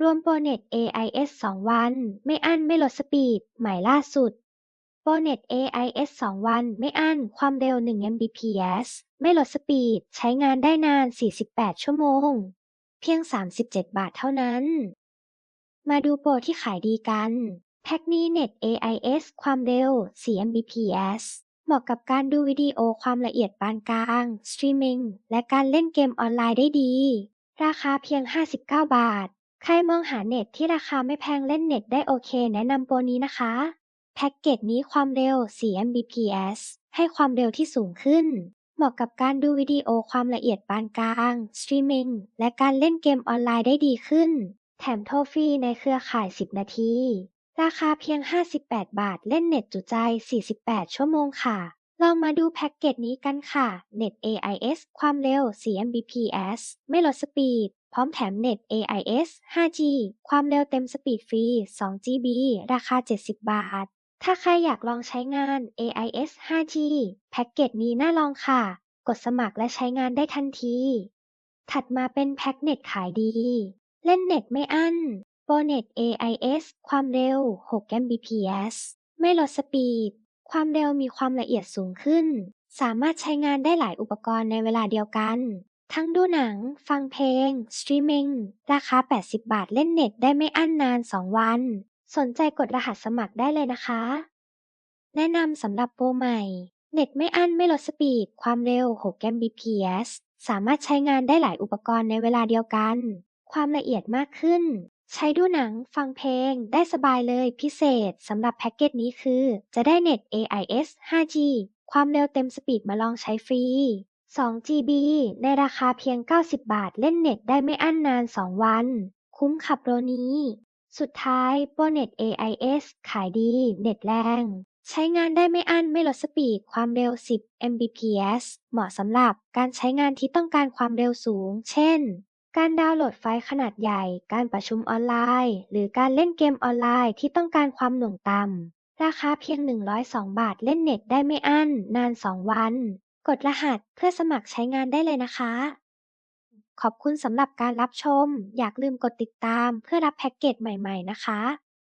รวมโปรเน็ต AIS 2วัน ไม่อั้นไม่ลดสปีด ใหม่ล่าสุด โปรเน็ต AIS 2 วัน ไม่อั้น ความเร็ว 1 Mbps ไม่ลดสปีด ใช้งานได้นาน 48 ชั่วโมง เพียง 37 บาทเท่านั้น มาดูโปรที่ขายดีกัน แพ็กนี้เน็ต AIS ความเร็ว 4 Mbps เหมาะกับการดูวิดีโอความละเอียดปานกลาง สตรีมมิ่ง และการเล่นเกมออนไลน์ได้ดี ราคาเพียง 59 บาท ใครมองหาเน็ตที่ราคาไม่แพงเล่นเน็ตได้โอเคแนะนำโปรนี้นะคะ แพ็กเกจนี้ความเร็ว 4 Mbps ให้ความเร็วที่สูงขึ้น เหมาะกับการดูวิดีโอความละเอียดปานกลาง สตรีมมิ่ง และการเล่นเกมออนไลน์ได้ดีขึ้น แถมโทรฟรีในเครือข่าย 10 นาที ราคาเพียง 58 บาทเล่นเน็ตจุใจ 48 ชั่วโมงค่ะ ลองมาดูแพ็กเกจนี้กันค่ะ เน็ต AIS ความเร็ว 4 Mbps ไม่ลดสปีด พร้อมแถมเน็ต AIS 5G ความเร็วเต็มสปีดฟรี 2 GB ราคา 70 บาท ถ้าใครอยากลองใช้งาน AIS 5G แพ็กเกจนี้น่าลองค่ะ กดสมัครและใช้งานได้ทันที ถัดมาเป็นแพ็กเน็ตขายดี เล่นเน็ตไม่อั้นโปรเน็ต AIS ความเร็ว 6 Mbps ไม่ลดสปีด ความเร็วมีความละเอียดสูงขึ้น สามารถใช้งานได้หลายอุปกรณ์ในเวลาเดียวกัน ทั้งดูหนัง ฟังเพลง สตรีมมิ่ง ราคา 80 บาทเล่นเน็ตได้ไม่อั้นนาน 2 วัน สนใจกดรหัสสมัครได้เลยนะคะ แนะนำสำหรับโปรใหม่ เน็ตไม่อั้นไม่ลดสปีด ความเร็ว 6 Mbps สามารถใช้งานได้หลายอุปกรณ์ในเวลาเดียวกัน ความละเอียดมากขึ้น ใช้ดูหนัง ฟังเพลง ได้สบายเลยพิเศษสำหรับแพ็กเกจนี้คือ จะได้เน็ต AIS 5G ความเร็วเต็มสปีดมาลองใช้ฟรี 2 GB ในราคาเพียง 90 บาทเล่นเน็ตได้ไม่อั้นนาน 2 วัน คุ้มขับโรนี้ สุดท้ายโปรเน็ต AIS ขายดี เน็ตแรง ใช้งานได้ไม่อั้นไม่ลดสปีดความเร็ว 10 Mbps เหมาะสำหรับการใช้งานที่ต้องการความเร็วสูง เช่น การดาวน์โหลดไฟล์ขนาดใหญ่ การประชุมออนไลน์ หรือการเล่นเกมออนไลน์ที่ต้องการความหน่วงต่ำราคาเพียง 102 บาทเล่นเน็ตได้ไม่อั้นนาน 2 วัน กดรหัสเพื่อสมัครใช้งานได้เลยนะคะ ขอบคุณสำหรับการรับชม อยากลืมกดติดตามเพื่อรับแพ็กเกจใหม่ ๆ นะคะ